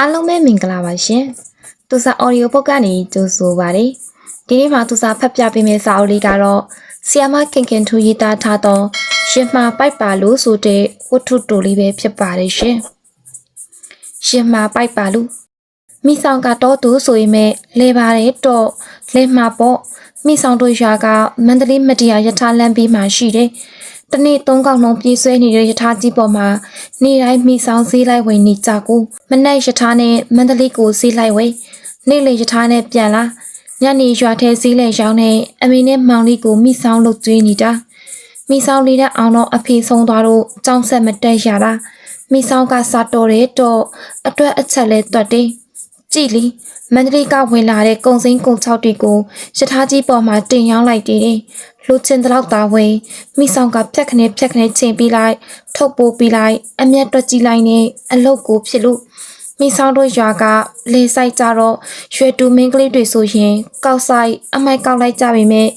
အားလုံးပဲမင်္ဂလာပါရှင်။သူစာ audio book ကနေကြိုဆိုပါရစေ။ဒီနေ့မှာသူစာဖတ်ပြပေးမယ့်စာအုပ်လေးကတော့ဆီယာမခင်ခင်ထူရေးသားထားသောရှင်မာပိုက်ပါလို့ဆိုတဲ့ဝတ္ထုတိုလေးပဲဖြစ်ပါတယ်ရှင်။ရှင်မာပိုက်ပါလို့မိဆောင်ကတော့သူဆိုရင်မဲ့လဲပါတယ်တော့လဲမှာပေါ့မိဆောင်တို့ရွာကမန္တလေးမတရားယထာလမ်းပြီးမှရှိတယ်။ တနေ့သုံးកောက်လုံးပြေးဆွဲနေတဲ့ယထာကြီးပေါ်မှာနေ့တိုင်းမိဆောင်ဈေးလိုက်ဝင်နေကြကိုမနေ့ယထာနဲ့မန္တလေးကိုဈေးလိုက်ဝယ်နေ့လေယထာနဲ့ပြန်လာညနေရွာထဲဈေးလဲရောင်းနေအမေနဲ့မောင်လေးကိုမိဆောင်လို့ကျွေးနေတာမိဆောင်လေးတဲ့အောင်တော့အဖေဆုံးသွားတော့ကြောင်းဆက်မတက်ရတာမိဆောင်ကစားတော်တယ်တော့အတွက်အချက်လဲတွတ်တယ်ကြည်လီမန္တလေးကဝင်လာတဲ့ကုံစိမ်းကုံချောက်တွေကိုရထားကြီးပေါ်မှာတင်ရောင်းလိုက်တယ်။ လူချင်းတလောက်သားဝင်မိဆောင်ကဖြက်ခနဲ့ဖြက်ခနဲ့ချိန်ပြီးလိုက်ထုတ်ပိုးပြီးလိုက်အမျက်တွက်ကြည့်လိုက်နဲ့အလုတ်ကိုဖြစ်လို့မိဆောင်တို့ရွာကလေဆိုင်ကြတော့ရွှေတူမင်းကလေးတွေဆိုရင် ကောက်ဆိုင်အမိုက်ကောက်လိုက်ကြပေမဲ့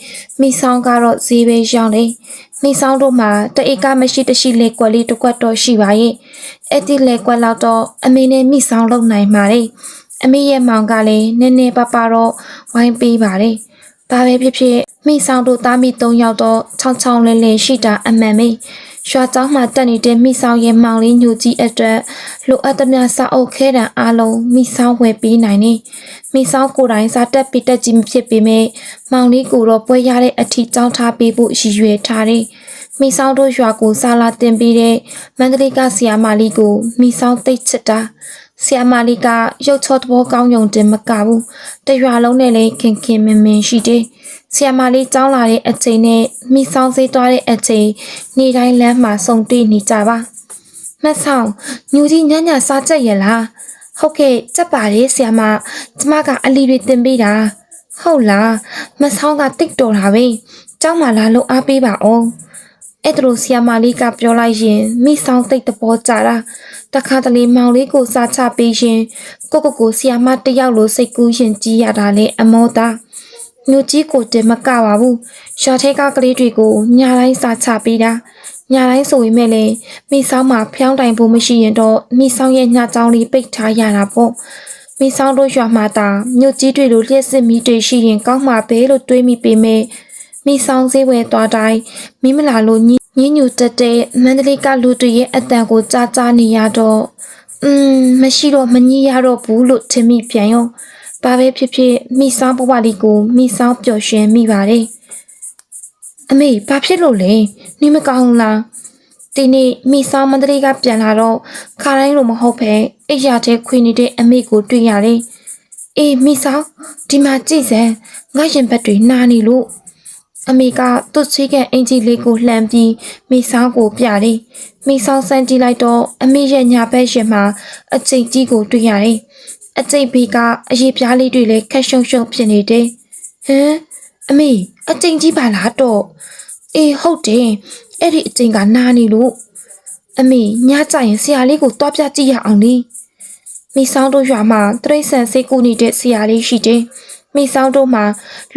မိဆောင်ကတော့ဈေးပဲရောင်းတယ်။မိဆောင်တို့မှာတအိတ်ကမရှိတရှိလေကွက်လေးတစ်ကွက်တော့ရှိပါရဲ့။အဲ့ဒီလေကွက်လောက်တော့အမေနဲ့မိဆောင်လုံနိုင်ပါလေ။အမေရဲ့မောင်ကလည်းနည်းနည်းပါးပါးတော့ဝိုင်းပေးပါတယ်။ ဒါပဲဖြစ်ဖြစ်မိဆောင်တို့သားမိ၃ယောက်တော့ချောင်းချောင်းလဲလဲရှိတာအမှန်ပဲ။ရွာကျောင်းမှာတက်နေတဲ့မိဆောင်ရဲ့မောင်လေးညိုကြီးအတွက်လိုအပ်သမျှစာအုပ်ခဲတံအားလုံးမိဆောင်ဝယ်ပေးနိုင်နေ။မိဆောင်ကိုယ်တိုင်စာတက်ပြီးတက်ကြီးမဖြစ်ပေမဲ့မောင်လေးကိုတော့ပွဲရတဲ့အထီးကြောင်းထားပေးဖို့ရည်ရွယ်ထားတယ်။မိဆောင်တို့ရွာကိုစာလာတင်ပေးတဲ့မန္တလေးကဆီယာမလေးကိုမိဆောင်သိတ်ချစ်တာ။ ဆီယမလေးကရုပ်ချောသဘောကောင်းယုံတင်မကဘူးတရွာလုံးနဲ့လည်းခင်ခင်မင်မင်ရှိတယ်ဆီယမလေးကြောင်းလာတဲ့အချိန်နဲ့မိဆောင်စေးသွားတဲ့အချိန်နေ့တိုင်းလမ်းမှာစုံတွေ့နေကြပါမတ်ဆောင်ညူကြီးညညစားချက်ရလားဟုတ်ကဲ့စက်ပါလေဆီယမကျမကအလီတွေတင်ပေးတာဟုတ်လားမဆောင်ကတိတ်တော်တာပဲကျောင်းမှာလာလို့အားပေးပါအောင် အဲ့ဒါလို့ဆီယာမာလေးကပြောလိုက်ရင်မိဆောင်သိတ်တဘောကြတာတခါတလေမောင်လေးကိုစားချပေးရင်ကိုကိုကိုဆီယာမတယောက်လိုစိတ်ကူးရင်ကြီးရတာလေအမောသားညိုကြီးကိုတင်မကပါဘူးရှာထဲကကလေးတွေကိုညာတိုင်းစားချပေးတာညာတိုင်းဆိုရင်မဲ့လေမိဆောင်မှာဖျောင်းတိုင်ဖို့မရှိရင်တော့မိဆောင်ရဲ့ညချောင်းလေးပိတ်ထားရတာပေါ့မိဆောင်တို့ရွာမှာတာညိုကြီးတွေလိုလျှက်စစ်မီတွေရှိရင်ကောင်းမှာပဲလို့တွေးမိပေမဲ့ မိဆောင်စည်းဝဲသွားတိုင်းမိမလာလို့ညညညူတက်တဲ့မန္တလေးကလူတွေရဲ့အတန်ကိုကြားကြားနေရတော့อืมမရှိတော့မငြီးရတော့ဘူးလို့ထင်မိပြန်ရောဘာပဲဖြစ်ဖြစ်မိဆောင်ဘဝလေးကိုမိဆောင်ပျော်ရွှင်မိပါတယ်အမေဘာဖြစ်လို့လဲနေမကောင်းဘူးလားဒီနေ့မိဆောင်မန္တလေးကပြန်လာတော့ခါတိုင်းလိုမဟုတ်ပဲအိယာတဲ့ခွေနေတဲ့အမေကိုတွေ့ရတယ်အေးမိဆောင်ဒီမှာကြည့်စမ်းငါရင်ဘက်တွေနာနေလို့ အမေကသူ့ချီးကအင်ဂျီလေးကိုလှမ်းပြီးမိဆောင်ကိုပြတယ်။မိဆောင်စမ်းကြည့်လိုက်တော့အမေရဲ့ညာဘက်ရှင်မှာအကျိတ်ကြီးကိုတွေ့ရတယ်။အကျိတ်ဘေးကအရေးပြားလေးတွေလည်းခက်ရှုံရှုံဖြစ်နေတယ်။ဟမ်အမေအကျိတ်ကြီးပါလားတော့။အေးဟုတ်တယ်။အဲ့ဒီအကျိတ်ကနာနေလို့အမေညကြရင်ဆရာလေးကိုတွားပြကြည့်ရအောင်လေ။မိဆောင်တို့ရွာမှာတရိษံစိတ်ကူနေတဲ့ဆရာလေးရှိတယ်။ မိဆောင်တို့မှာ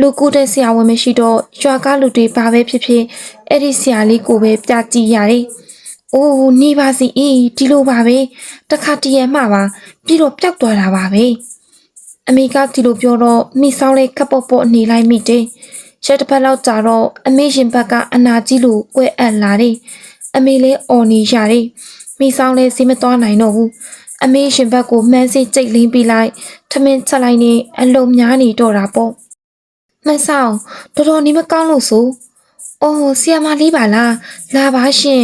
လူကူတဲ့ဆရာဝန်မရှိတော့ရွာကလူတွေပါပဲဖြစ်ဖြစ်အဲ့ဒီဆရာလေးကိုပဲပြကြည့်ရတယ်။အိုးနေပါစီအေးဒီလိုပါပဲ။တခါတည်းရမှပါပြီးတော့ပျောက်သွားတာပါပဲ။အမေကဒီလိုပြောတော့မိဆောင်လေးခပ်ပေါ့ပေါ့နေလိုက်မိတယ်။ရက်တစ်ဖက်လောက်ကြာတော့အမေရင်ဘက်ကအနာကြီးလိုကွဲအပ်လာတယ်။အမေလေးအော်နေရတယ်။မိဆောင်လေးစီးမသွားနိုင်တော့ဘူး။ အမေရှင်ဘက်ကိုမှန်းစစ်ကြိတ်လင်းပြီးလိုက်ထမင်းချက်လိုက်နေအလုံးများနေတော့တာပေါ့မတ်ဆောင်တော်တော်နေမကောင်းလို့ဆိုအော်ဆီယမလေးပါလားလာပါရှင်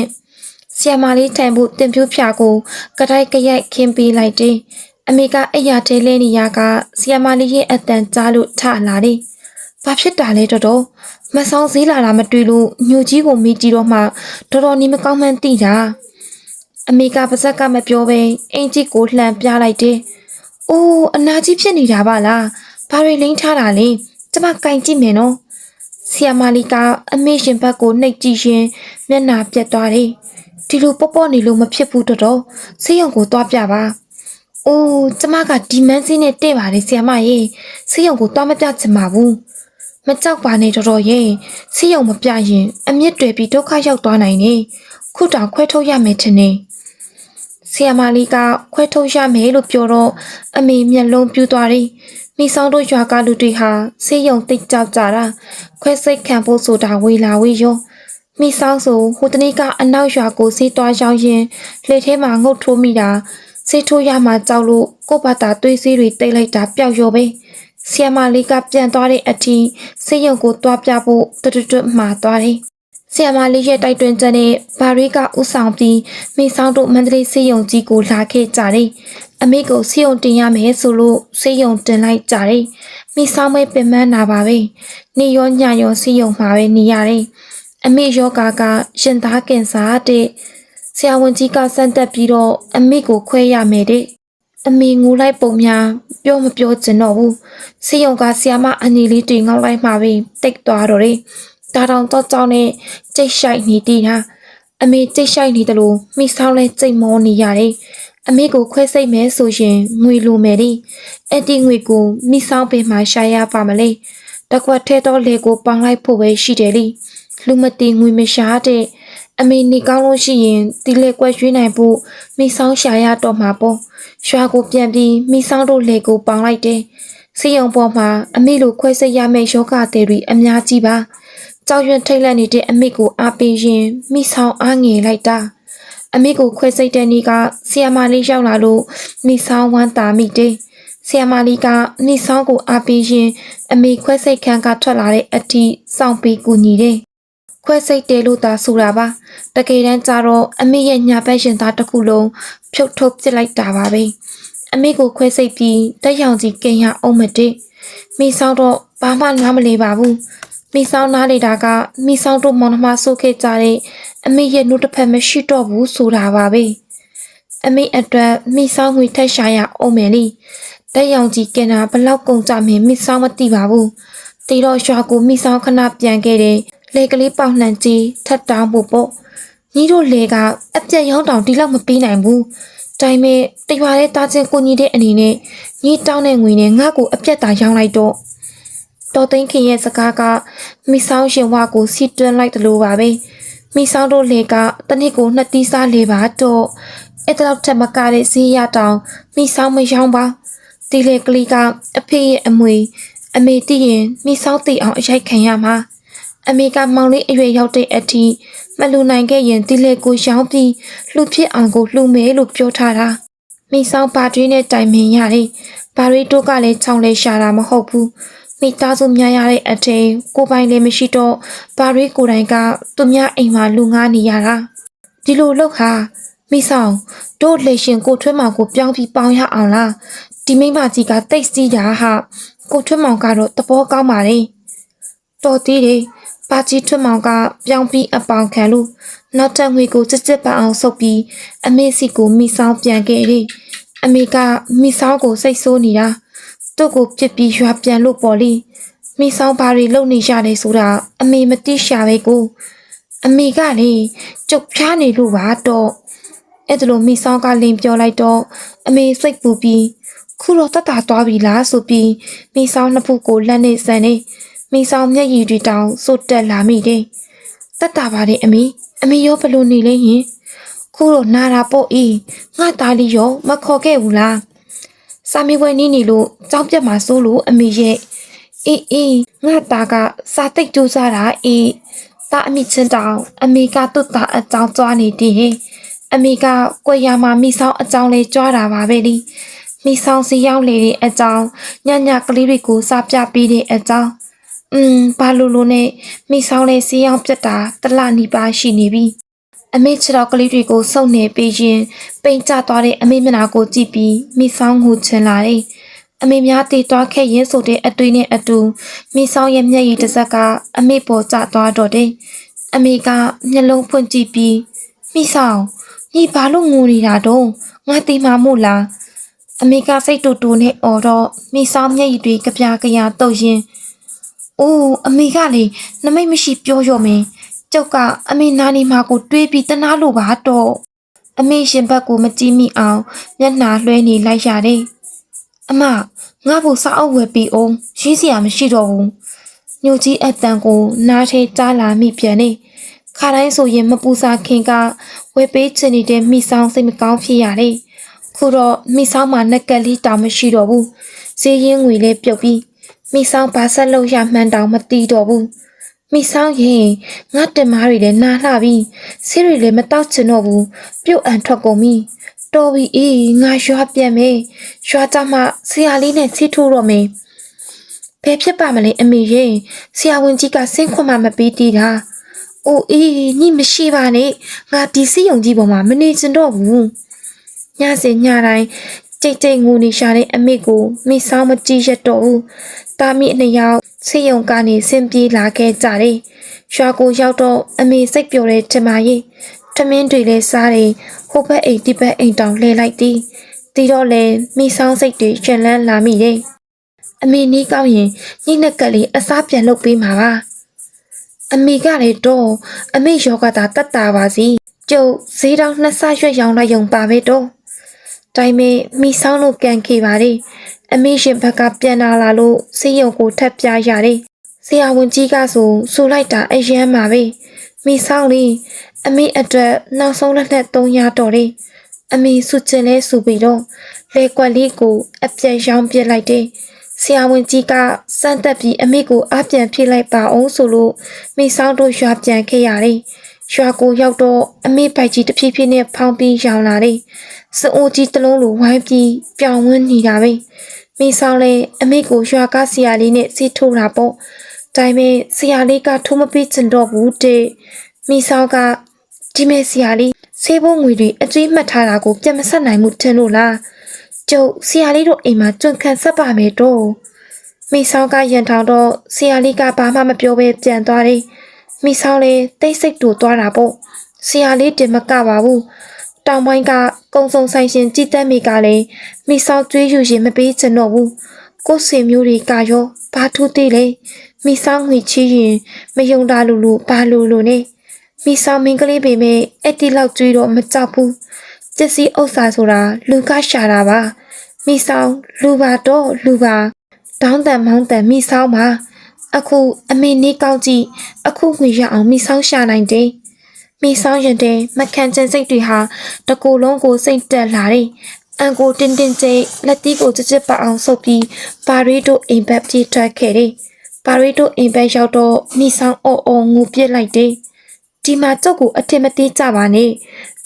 ဆီယမလေးထိုင်ဖို့တင်ပြိုးဖြာကိုကတိုက်ကရိုက်ခင်းပေးလိုက်တယ်အမေကအရာတဲလဲနေရကဆီယမလေးရဲ့အတန်ကြားလို့ထလာတယ်ဘာဖြစ်တာလဲတော်တော်မတ်ဆောင်ဈေးလာတာမတွေ့လို့ညိုကြီးကိုမေးကြည့်တော့မှတော်တော်နေမကောင်းမှန်းသိတာ အမေကပါဇက်ကမပြောဘဲအင်ကြီးကိုလှန်ပြလိုက်တယ်။အိုးအနာကြီးဖြစ်နေတာပါလား။ဘာတွေလိမ့်ထားတာလဲ။ကျမကင်ကြည့်မယ်နော်။ဆီယမလီကအမေရှင်ဘက်ကိုနှိပ်ကြည့်ရင်မျက်နှာပြတ်သွားတယ်။ဒီလိုပေါ့ပေါ့နေလို့မဖြစ်ဘူးတော်တော်။ဆေးရုံကိုသွားပြပါ။အိုးကျမကဒီမန်းစင်းနဲ့တဲ့ပါတယ်ဆီယမရေ။ဆေးရုံကိုသွားမပြချင်ပါဘူး။မကြောက်ပါနဲ့တော်တော်ရဲ့စီးရုံမပြရင် အမြင့်တွေပြီးဒုက္ခရောက်သွားနိုင်နေခုတောင်ခွဲထုတ်ရမယ်ထင်နေ ဆီယမလေးကခွဲထုတ်ရမယ်လို့ပြောတော့အမေမျက်လုံးပြူသွားတယ်မိဆောင်တို့ရွာကလူတွေဟာဆေးရုံတိတ်ကြောက်ကြတာခွဲစိတ်ခံဖို့ဆိုတာဝေလာဝေရောမိဆောင်ဆိုဟိုတနေ့ကအနောက်ရွာကိုဆေးသွားရောက်ရင်လက်ထဲမှာငုတ်ထိုးမိတာဆေးထိုးရမှကြောက်လို့ကိုယ့်ဘာသာသွေးဆေးတွေတိတ်လိုက်တာပျောက်ရောပဲဆီယမလေးကပြန်သွားတဲ့အထိဆေးရုံကိုတွားပြဖို့တွတ်တွတ်တွတ်မှာသွားတယ် ဆီယမလေးရဲ့တိုက်တွန်းချက်နဲ့ဘာရီကဥဆောင်ပြီးမိဆောင်တို့မန္တလေးစေယုံကြီးကိုလာခဲ့ကြတယ်။အမေကိုစေယုံတင်ရမယ်ဆိုလို့စေယုံတင်လိုက်ကြတယ်။မိဆောင်မဲပင်မနာပါပဲ။နေရောညရောစေယုံမှာပဲနေရတယ်။အမေယောဂါကရင်သားကင်ဆာတဲ့ဆရာဝန်ကြီးကစမ်းတက်ပြီးတော့အမေကိုခွဲရမယ်တဲ့။အမေငိုလိုက်ပုံများပြောမပြောချင်တော့ဘူးစေယုံကဆီယမအနီလေးတွေငေါက်လိုက်မှပဲတိတ်သွားတော့တယ် ဒါတောင်တော့ကြောင်းနဲ့ကြိတ်ရှိုက်နေတည်တာအမေကြိတ်ရှိုက်နေတယ်လို့မိဆောင်လဲကြိတ်မောနေရတယ်အမေကိုခွဲစိတ်မယ်ဆိုရင်ငွေလိုမယ်ဒီအဲ့ဒီငွေကိုမိဆောင်ပင်မှာရှာရပါမလဲတကွက်ထဲတော့လေကိုပေါင်လိုက်ဖို့ပဲရှိတယ်လေလူမသိငွေမရှာတဲ့အမေနေကောင်းလို့ရှိရင်ဒီလေကွက်ရွေးနိုင်ဖို့မိဆောင်ရှာရတော့မှာပေါ့ရွာကိုပြန်ပြီးမိဆောင်တို့လေကိုပေါင်လိုက်တယ်စီယုံပေါ်မှာအမေလိုခွဲစိတ်ရမယ့်ယောဂတဲ့တွေအများကြီးပါ ကြောက်ရွံ့ထိတ်လန့်နေတဲ့အမေကိုအားပေးရင်မိဆောင်အားငယ်လိုက်တာအမေကိုခွဲစိတ်တဲ့နေ့ကဆီယမလေးရောက်လာလို့မိဆောင်ဝမ်းတာမိတယ်ဆီယမလေးကမိဆောင်ကိုအားပေးရင်အမေခွဲစိတ်ခန်းကထွက်လာတဲ့အထိစောင့်ပေးကူညီတယ်ခွဲစိတ်တယ်လို့သာဆိုတာပါတကယ်တမ်းကျတော့အမေရဲ့ညာဘက်ရင်သားတစ်ခုလုံးဖြုတ်ထုတ်ပစ်လိုက်တာပါပဲအမေကိုခွဲစိတ်ပြီးတက်ရောင်ကြီးကင်ရအောင်မတည်မိဆောင်တော့ဘာမှနားမလဲပါဘူး မိဆောင်နားလေတာကမိဆောင်တို့မောင်နှမဆိုးခဲ့ကြတဲ့အမေရဲ့နှုတ်တစ်ဖက်မရှိတော့ဘူးဆိုတာပါပဲအမေအတွက်မိဆောင်ငွေထက်ရှာရအောင်မယ်လေတက်ရောင်ကြီးကင်တာဘလောက်ကုန်ကြမယ်မိဆောင်မသိပါဘူးတီတော့ရွာကိုမိဆောင်ခဏပြန်ခဲ့တယ်လေကလေးပေါက်နှံကြီးထပ်တောင်းဖို့ပေါ့ညီတို့လေကအပြက်ရောင်းတောင်ဒီလောက်မပေးနိုင်ဘူးဒါပေမဲ့တရွာတဲ့တာချင်းကိုညီတဲ့အနေနဲ့ညီတောင်းတဲ့ငွေနဲ့ငါ့ကိုအပြက်သာရောင်းလိုက်တော့ တော်သိန်းခင်ရဲ့စကားကမိဆောင်ရှင်ဝါကိုစီတွန်းလိုက်တယ်လို့ပါပဲမိဆောင်တို့လေကတနစ်ကိုနှစ်တီးစားလေပါတော့အဲ့တလောက်ထက်မကတဲ့ဈေးရတောင်မိဆောင်မရောင်းပါတီလေကလေးကအဖေရဲ့အမွေအမေတည်ရင်မိဆောက်တည်အောင်အရိုက်ခံရမှာအမေကမောင်လေးအရွယ်ရောက်တဲ့အထိမလူနိုင်ခဲ့ရင်ဒီလေကိုရောင်းပြီးလှူဖြစ်အောင်ကိုလှူမယ်လို့ပြောထားတာမိဆောက်ပါတွင်းနဲ့တိုင်ပင်ရတယ်ဘာရီတို့ကလည်းချောင်းလဲရှာတာမဟုတ်ဘူး မိသားစုများရတဲ့အထင်ကိုပိုင်လည်းမရှိတော့ဘာရီကိုယ်တိုင်ကသူများအိမ်မှာလူငားနေရတာဒီလိုလုပ်ဟာမိဆောင်တို့လေရှင်ကိုထွဲမောင်ကိုပြောင်းပြီးပေါင်းရအောင်လားဒီမိမကြီးကတိတ်စီးတာဟာကိုထွဲမောင်ကတော့တဘောကောင်းပါလေတော်သေးတယ်ပါကြီးထွဲမောင်ကပြောင်းပြီးအပေါင်ခံလို့နောက်ထပ်ငွေကိုစစ်စစ်ပအောင်ဆုပ်ပြီးအမေစီကိုမိဆောင်ပြန်ခဲ့တယ်အမေကမိဆောင်ကိုစိတ်ဆိုးနေတာ သူ့ကိုပြစ်ပြီးရွာပြန်လို့ပေါ်လိမိဆောင်ဘာတွေလုပ်နေရတယ်ဆိုတာအမေမသိရှာပဲကိုအမေကလေကြုတ်ဖြားနေလို့ပါတော့အဲ့ဒါလိုမိဆောင်ကလင်းပြောလိုက်တော့အမေစိတ်ပူပြီးခုတော့တတ်တာသွားပြီလားဆိုပြီးမိဆောင်နှစ်ဖူးကိုလက်နဲ့ဆန်နေမိဆောင်မျက်ရည်တွေတောင်စွတ်တက်လာမိတယ်တတ်တာပါတယ်အမေအမေရောဘယ်လိုနေလဲယင်ခုတော့နာတာပေါ့အေးငါသားလေးရောမခေါ်ခဲ့ဘူးလား စာမေးပွဲနီးနေလို့ကြောင်းပြတ်မှာစိုးလို့အမေရဲ့အေးအေးငါသားကစာတိတ်ကြိုးစားတာအေးသားအမိချင်းတောင်အမေကသူ့သားအကြောင်းကြွားနေတယ်အမေကကွယ်ရမှာမိဆောင်အကြောင်းလေးကြွားတာပါပဲလေမိဆောင်စီရောက်လေတဲ့အကြောင်းညညကလေးတွေကိုစားပြပေးတဲ့အကြောင်းอืมဘာလို့လို့နဲ့မိဆောင်လေးစီရောက်ပြတ်တာတလနီပါရှိနေပြီ အမေခြေတော်ကလေးတွေကိုစုပ်နေပေးရင်ပိန်ကျသွားတဲ့အမေမျက်နှာကိုကြည့်ပြီးမိဆောင်ကိုချင်လာတယ်အမေများတည်သွားခဲ့ရင်ဆိုတဲ့အတွေ့နဲ့အတူမိဆောင်ရဲ့မျက်ရည်တစ်စက်ကအမေပေါ်ကျသွားတော့တယ်အမေကမျက်လုံးဖွင့်ကြည့်ပြီးမိဆောင်ညီဘာလို့ငိုနေတာတော့ငါတိမ်မာမို့လားအမေကစိတ်တူတူနဲ့အော်တော့မိဆောင်မျက်ရည်တွေကပြားကရတုတ်ရင်အိုးအမေကလေနမိတ်မရှိပြောရော်မင်း ကျုပ်ကအမေနာနေမှာကိုတွေးပြီးတနာလို့ပါတော့အမေရှင်ဘက်ကိုမကြည့်မိအောင်မျက်နှာလွှဲနေလိုက်ရတယ်အမငါ့ဖို့စာအုပ်ဝယ်ပြီးအောင်ရေးစရာမရှိတော့ဘူးညိုကြီးအတန်ကို နားထဲကြားလာမိပြန်နေခါတိုင်းဆိုရင်မပူစာခင်ကဝဝယ်ပေးချင်နေတဲ့မိဆောင်စိတ်မကောင်းဖြစ်ရတယ်ခုတော့မိဆောင်မှာနက်ကက်လေးတောင်မရှိတော့ဘူးဈေးရင်ငွေလေးပြုတ်ပြီးမိဆောင်ဘာဆက်လို့ရမှန်းတောင်မသိတော့ဘူး မိဆောင်ရင်ငါတင်မားတွေလည်းနာလှပြီးဆေးတွေလည်းမတောက်ချင်တော့ဘူးပြုတ်အန်ထွက်ကုန်ပြီတော်ပြီအေးငါရွာပြန်မယ်ရွာကြမှာဆရာလေးနဲ့ဆေးထိုးတော့မယ်ဘယ်ဖြစ်ပါမလဲအမေရဲ့ဆရာဝန်ကြီးကဆင်းခွင့်မမပေးသေးတာ။အိုးအေးညမရှိပါနဲ့ငါဒီစီယုံကြီးပေါ်မှာမနေချင်တော့ဘူး။ညစဉ်ညတိုင်း ကြိတ်ကြိတ်ငိုနေရှာတဲ့အမေကိုမိဆောင်မကြည့်ရတော့ဘူး။တာမိနှစ်ယောက်စီယုံကနေဆင်းပြေးလာခဲ့ကြတယ်။ရွာကိုရောက်တော့အမေစိတ်ပျော်တဲ့ထမရဲ့ထမင်းတွေလည်းစားတယ်ဟိုဘက်အိမ်ဒီဘက်အိမ်တောင်လှည့်လိုက်သည်။တီတော့လေမိဆောင်စိတ်တွေရှင်လန်းလာမိတယ်။အမေနီးကောင်းရင်ညိနှက်ကလေးအစားပြန်လုပ်ပေးမှာပါအမေကလည်းတော့အမေယောဂတာတတ်တာပါစီကျုပ်ဈေးတောင်နှစ်ဆရွက်ရောင်းလိုက်ရုံပါပဲတော့ တိုင်းမေမိဆောင်လို့ကန်ခေပါလေအမေရှင်ဘက်ကပြန်လာလာလို့စေးရုံကိုထပ်ပြရတယ်ဆရာဝန်ကြီးကဆိုဆိုလိုက်တာအယမ်းပါပဲမိဆောင်လေးအမေအတွက်နောက်ဆုံးလက်နဲ့300တော်တယ်အမေစုချင်လဲစုပြီးတော့လေကွက်လေးကိုအပြည့်ရောင်းပြစ်လိုက်တယ်ဆရာဝန်ကြီးကစမ်းသက်ပြီးအမေကိုအပြန်ဖြည့်လိုက်ပါအောင်ဆိုလို့မိဆောင်တို့ရွာပြန်ခဲ့ရတယ်။ရွာကိုရောက်တော့အမေပိုက်ကြီးတဖြည်းဖြည်းနဲ့ဖောင်းပြီးရောင်လာတယ်။ စအိုးကြီးတစ်လုံးလိုဝိုင်းပြီးပြောင်းဝန်းနေတာပဲ။မိဆောင်လည်းအမေကိုရွာကဆရာလေးနဲ့စီးထိုးတာပေါ့။ဒါပေမဲ့ဆရာလေးကထိုးမပေးချင်တော့ဘူးတဲ့။မိဆောင်ကဒီမဲ့ဆရာလေးဆေးဖို့ငွေတွေအကျွေးမှတ်ထားတာကိုပြန်မဆက်နိုင်မှုထင်လို့လား။ကျုပ်ဆရာလေးတို့အိမ်မှာကြွန့်ခံဆက်ပါမယ်တော့။မိဆောင်ကရန်ထောင်တော့ဆရာလေးကဘာမှမပြောဘဲပြန်သွားတယ်။မိဆောင်လည်းတိတ်ဆိတ်တူသွားတာပေါ့။ဆရာလေးတင်မကပါဘူး။ တောင်ပိုင်းကကုံစုံဆိုင်ရှင်ကြည်တက်မိကလည်းမိဆောင်ကျွေးယူရင်မပေးချင်တော့ဘူး။ကိုယ်စင်မျိုးတွေကရောဘာထူးသေးလဲ။မိဆောင်ငွေချီးရင်မယုံတာလူလူဘာလူလူနဲ့မိဆောင်မင်းကလေးပေမဲ့အဲ့ဒီလောက်ကျွေးတော့မကြောက်ဘူး။ပစ္စည်းဥစ္စာဆိုတာလူကရှာတာပါမိဆောင်လူပါတော့လူပါတောင်းတန်မောင်းတန်မိဆောင်ပါအခုအမေနေကောက်ကြည့်အခုငွေရအောင်မိဆောင်ရှာနိုင်တယ် မိဆောင်ရင်တဲ့မခံချင်စိတ်တွေဟာတကူလုံးကိုစိတ်တက်လာတယ်အန်ကိုတင်းတင်းကျိတ်လက်တီးကိုကြစ်ကြစ်ပအောင်ဆုပ်ပြီးပါရီတို့အိမ်ဘက်ပြေးထွက်ခဲ့တယ်ပါရီတို့အိမ်ဘက်ရောက်တော့မိဆောင်အော်အော်ငူပြစ်လိုက်တယ်ဒီမှာကျုပ်ကိုအထင်မသေးကြပါနဲ့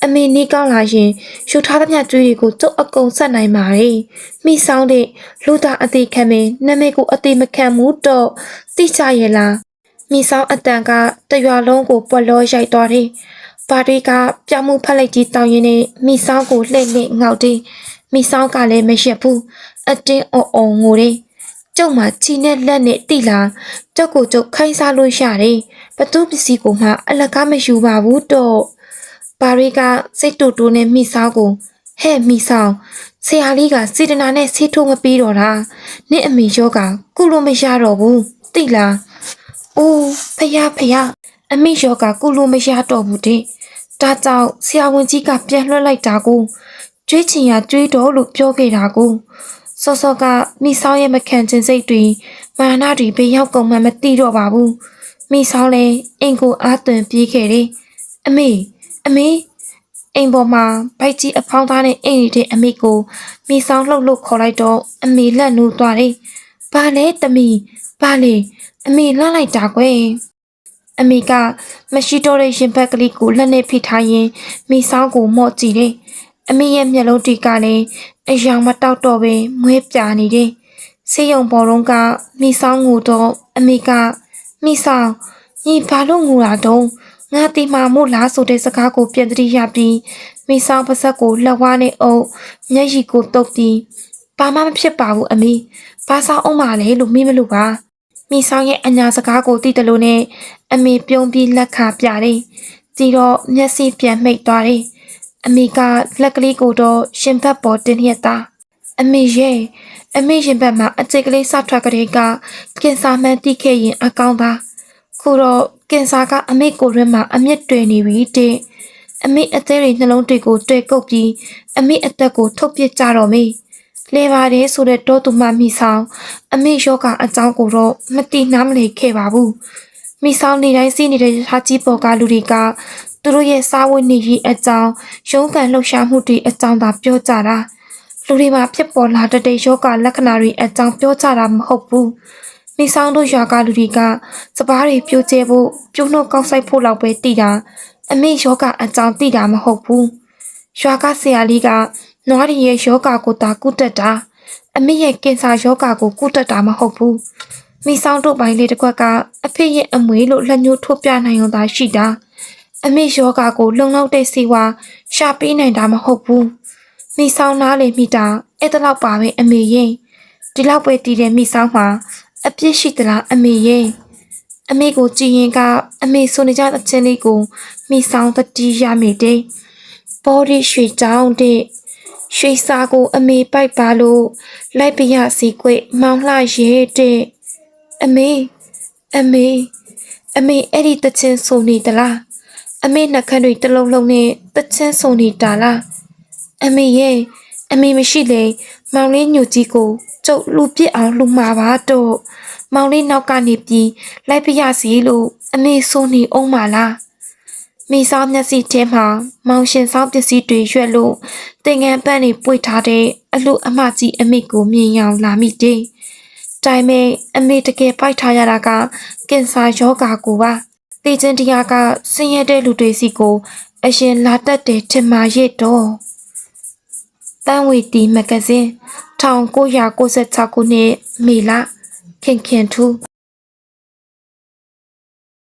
အမေနေကောင်းလာရင်ယူထားသမျှကျွေးတွေကိုကျုပ်အကုန်ဆက်နိုင်ပါတယ်မိဆောင်တဲ့လူသားအသေးခံမင်းနာမည်ကိုအသေးမခံဘူးတော့သိချရဲ့လား မိဆောင်အတန်ကတရွာလုံးကိုပွက်လောရိုက်သွားတယ်ပါရီကပြောင်းမှုဖက်လိုက်ကြီးတောင်းရင်နဲ့မိဆောင်ကိုလှည့်လှည့်ငေါက်တယ်မိဆောင်ကလည်းမရက်ဘူးအတင်းအော်အော်ငိုတယ်ကျုပ်မှာချီနဲ့လက်နဲ့တိလာကျုပ်ကိုကျုပ်ခိုင်းစားလို့ရတယ်ဘသူပစ္စည်းကိုမှအလကားမယူပါဘူးတော့ပါရီကစိတ်တူတူနဲ့မိဆောင်ကိုဟဲ့မိဆောင်ဆရာလေးကစေတနာနဲ့ဆေးထိုးမပေးတော့တာနင့်အမေယောကကုလို့မရတော့ဘူးတိလား အိုးဖယားဖယားအမေယောကကုလို့မရတော့ဘူးတဲ့ဒါကြောင့်ဆရာဝန်ကြီးကပြန်လွှတ်လိုက်တာကိုကျွေးချင်ရကျွေးတော့လို့ပြောခဲ့တာကိုစောစောကမိဆောင်ရဲ့မခံချင်စိတ်တွေမာနတွေဘေးရောက်ကုန်မှမသိတော့ပါဘူးမိဆောင်လည်းအိမ်ကိုအားသွန်ပြေးခဲ့တယ်အမေအမေအိမ်ပေါ်မှာဗိုက်ကြီးအဖောင်းသားနဲ့အိမ်နေတဲ့အမေကိုမိဆောင်လှုပ်လှုပ်ခေါ်လိုက်တော့အမေလက်နိုးသွားတယ်ဘာလဲတမီဘာလဲ အမေလှမ်းလိုက်တာကွယ်အမေကမရှိတော့တဲ့ရင်ဘက်ကလေးကိုလက်နဲ့ဖိထားရင်မိဆောင်ကိုမော့ကြည့်တယ်အမေရဲ့မျက်လုံးတွေကလည်းအယောင်မတောက်တော့ပဲမွဲပြနေတယ်။ဆေးရုံပေါ်တော့ကမိဆောင်ငိုတော့အမေကမိဆောင်ညီဘာလို့ငိုတာတုံးငါတီမာမို့လားဆိုတဲ့စကားကိုပြန်တတိရပြီးမိဆောင်ပါဆက်ကိုလက်ဝါးနဲ့အုပ်မျက်ရည်ကိုတုပ်ပြီးဘာမှမဖြစ်ပါဘူးအမေဘာဆောင်အောင်ပါလဲလို့မေးမလို့ပါ မိဆောင်ရဲ့အညာစကားကိုသိတယ်လို့နဲ့အမေပြုံးပြီးလက်ခါပြတယ်။ကြည်တော့မျက်စိပြန်မှိတ်သွားတယ်။အမေကလက်ကလေးကိုတော့ရှင်ဘက်ပေါ်တင်ရက်တာအမေရဲ့အမေရှင်ဘက်မှာအကျိတ်ကလေးစထွက်ကလေးကကင်ဆာမှန်တိခဲ့ရင်အကောင်းပါခုတော့ကင်ဆာကအမေကိုယ်ရင်းမှာအမြင့်တွယ်နေပြီတဲ့အမေအသေးတွေနှလုံးတွေကိုတွေ့ကုတ်ပြီးအမေအသက်ကိုထုတ်ပစ်ကြတော့မေ လဲပါတယ်ဆိုတဲ့တောသူမမိဆောင်အမေယောကအကြောင်းကိုတော့မတိနားမလည်ခဲ့ပါဘူးမိဆောင်နေတိုင်းစီးနေတဲ့ထားကြီးပေါ်ကလူတွေကသူတို့ရဲ့စားဝတ်နေရေးအကြောင်းရုံးကန်လှုပ်ရှားမှုတွေအကြောင်းသာပြောကြတာလူတွေမှာဖြစ်ပေါ်လာတဲ့ယောဂလက္ခဏာတွေအကြောင်းပြောကြတာမဟုတ်ဘူးမိဆောင်တို့ရွာကလူတွေကစပားတွေပြိုကျဲဖို့ကျုံနှုတ်ကောက်ဆိုင်ဖို့လောက်ပဲတည်တာအမေယောဂအကြောင်းတည်တာမဟုတ်ဘူးရွာကဆရာလေးက နွားရီရဲ့ယောဂကိုသာကုတက်တာအမေရဲ့ကင်ဆာယောဂကိုကုတက်တာမဟုတ်ဘူးမိဆောင်တို့ပိုင်းလေးတစ်ခွက်ကအဖေရဲ့အမွေလို့လက်ညှိုးထိုးပြနိုင်အောင်သာရှိတာအမေယောဂါကိုလုံလောက်တဲ့စီဝါရှာပေးနိုင်တာမဟုတ်ဘူးမိဆောင်နားလေမိတာအဲ့ဒါတော့ပါပဲအမေရင်ဒီလောက်ပဲတည်တဲ့မိဆောင်မှာအပြစ်ရှိသလားအမေရင်အမေကိုကြည်ရင်ကအမေဆိုနေကြတဲ့ချင်းလေးကိုမိဆောင်တတိရမိတယ်ပေါ်ရီရွှေချောင်းတဲ့ ရွှေစာကို အမေပိုက်ပါလို့လိုက်ပြရစီကွေမောင်လှရဲတဲ့အမေအမေအမေအဲ့ဒီတချင်းစုံနေသလားအမေနှက်ခမ်းတွေတလုံးလုံးနဲ့တချင်းစုံနေတာလားအမေရဲ့အမေမရှိလေမောင်လေးညိုကြီးကိုကျုပ်လူပစ်အောင်လူမှာပါတော့မောင်လေးနောက်ကနေပြီးလိုက်ပြရစီလို့အမေဆိုနေအောင်မလား မိစားမျက်စိထဲမှာမောင်ရှင်ဆောင်ပစ္စည်းတွေရွက်လို့တင်ငန်းပန်းတွေပွေထားတဲ့အလူအမကြီးအမေကိုမြင်ရောင်လာမိတယ်တိုင်မဲ့အမေတကယ်ပိုက်ထားရတာကကင်ဆာယောဂါကိုပါတေချင်းတရားကဆင်းရဲတဲ့လူတွေစီကို အရင်လာတက်တယ်ထင်မာရဲ့တော့တန်ဝီတီမဂဇင်း1996ခုနှစ်မေလခင်ခင်ထူး